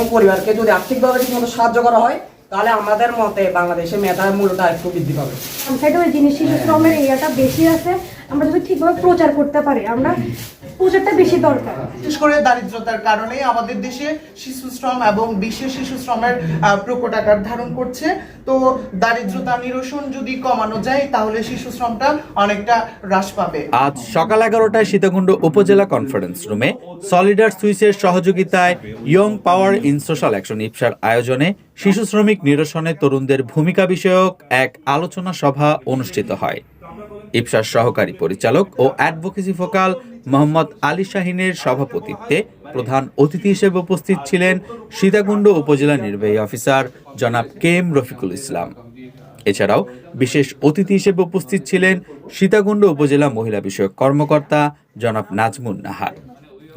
এবং পরিবারকে যদি আর্থিকভাবে ঠিকমতো সাহায্য করা হয় তাহলে আমাদের মতে বাংলাদেশে মেধার মূল্যটা একটু বৃদ্ধি পাবে। সেটা ওই জিনিস শিশু শ্রমের এরিয়াটা বেশি আছে আমরা যদি ঠিকভাবে প্রচার করতে পারি আমরা প্রচারটা বেশি দরকার। বিশেষ করে দারিদ্রতার কারণে আমাদের দেশে শিশু শ্রম এবং বিশ্বে শিশু শ্রমের প্রকট আকার ধারণ করছে। তো দারিদ্রতা নিরসন যদি কমানো যায় তাহলে শিশু শ্রমটা অনেকটা হ্রাস পাবে। আজ সকাল এগারোটায় সীতাকুণ্ড উপজেলা কনফারেন্স রুমে সলিডার সুইসের সহযোগিতায় young power in social action ইপসার আয়োজনে শিশু শ্রমিক নিরসনে তরুণদের ভূমিকা বিষয়ক এক আলোচনা সভা অনুষ্ঠিত হয়। ইপসার সহকারী পরিচালক ও অ্যাডভোকেসি ফোকাল মোহাম্মদ আলী শাহিনের সভাপতিত্বে প্রধান অতিথি হিসেবে উপস্থিত ছিলেন সীতাকুণ্ড উপজেলা নির্বাহী অফিসার জনাব কে এম রফিকুল ইসলাম। এছাড়াও বিশেষ অতিথি হিসেবে উপস্থিত ছিলেন সীতাকুণ্ড উপজেলা মহিলা বিষয়ক কর্মকর্তা জনাব নাজমুন নাহার।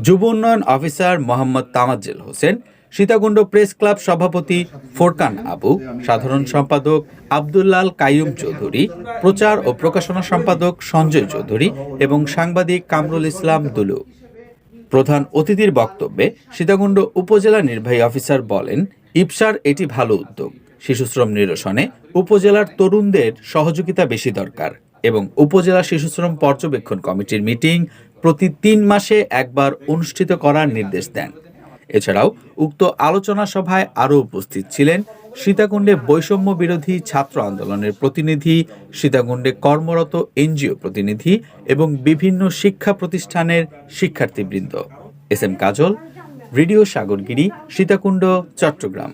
যুব উন্নয়ন officer Mohammad Tamajjel Hossain Sitakunda press club সভাপতি ফোরকান আবু, সাধারণ সম্পাদক আবদুল্লাল কাইয়ুম চৌধুরী, প্রচার ও প্রকাশনা সম্পাদক সঞ্জয় চৌধুরী এবং সাংবাদিক কামরুল ইসলাম দুলু। প্রধান অতিথির বক্তব্যে সীতাকুণ্ড উপজেলা নির্বাহী অফিসার বলেন ইপসার এটি ভালো উদ্যোগ। শিশুশ্রম নিরসনে উপজেলার তরুণদের সহযোগিতা বেশি দরকার এবং উপজেলা শিশুশ্রম পর্যবেক্ষণ কমিটির মিটিং প্রতি তিন মাসে একবার অনুষ্ঠিত করার নির্দেশ দেন। এছাড়াও উক্ত আলোচনা সভায় আরও উপস্থিত ছিলেন সীতাকুণ্ডে বৈষম্য বিরোধী ছাত্র আন্দোলনের প্রতিনিধি, সীতাকুণ্ডে কর্মরত এনজিও প্রতিনিধি এবং বিভিন্ন শিক্ষা প্রতিষ্ঠানের শিক্ষার্থীবৃন্দ। S M Kajal, radio Sagargiri, Sitakunda, Chattogram.